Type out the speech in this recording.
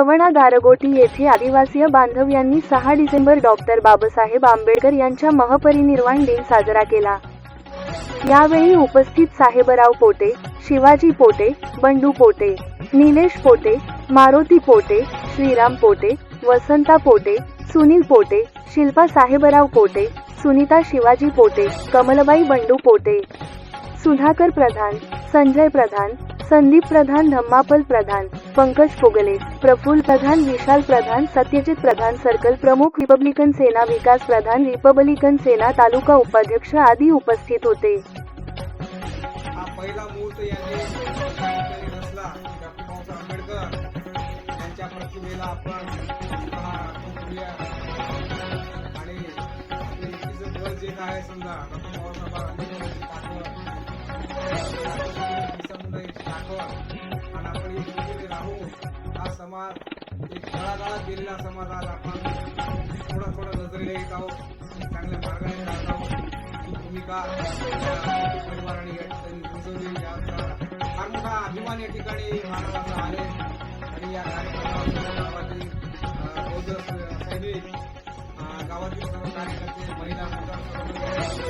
कवणा गारगोटी येथे आदिवासीय बांधव यांनी सहा डिसेंबर डॉक्टर बाबासाहेब आंबेडकर यांच्या महपरिनिर्वाण दिन साजरा केला. यावेळी उपस्थित साहेबराव पोटे शिवाजी पोटे बंडू पोटे निलेश पोटे मारुती पोटे श्रीराम पोटे वसंता पोटे सुनील पोटे शिल्पा साहेबराव पोटे सुनीता शिवाजी पोटे कमलबाई बंडू पोटे. सुधाकर प्रधान संजय प्रधान संदीप प्रधान धम्मापल प्रधान पंकज फोगले प्रफुल प्रधान विशाल प्रधान सत्यजित प्रधान सर्कल प्रमुख रिपब्लिकन सेना विकास प्रधान रिपब्लिकन सेना तालुका उपाध्यक्ष आदी उपस्थित होते. पहिला यांनी रचला. डॉक्टर बाबासाहेब आंबेडकर यांच्या प्रतिमेला आपण आणि जे काय समजा डॉक्टर बाबासाहेब समाज एक तळागाळात गेलेला समाज आज आपण थोडा थोडा नजरेला येत आहोत चांगल्या मार्गाने जात आहोत. ही भूमिका परिवाराने या ठिकाणी रुजवली. याचा फार मोठा अभिमान या ठिकाणी मानवाचा आहे. आणि या कार्यक्रमात गावातील बौद्ध सैनिक गावातील सर्व कार्यकर्ते महिला मुलं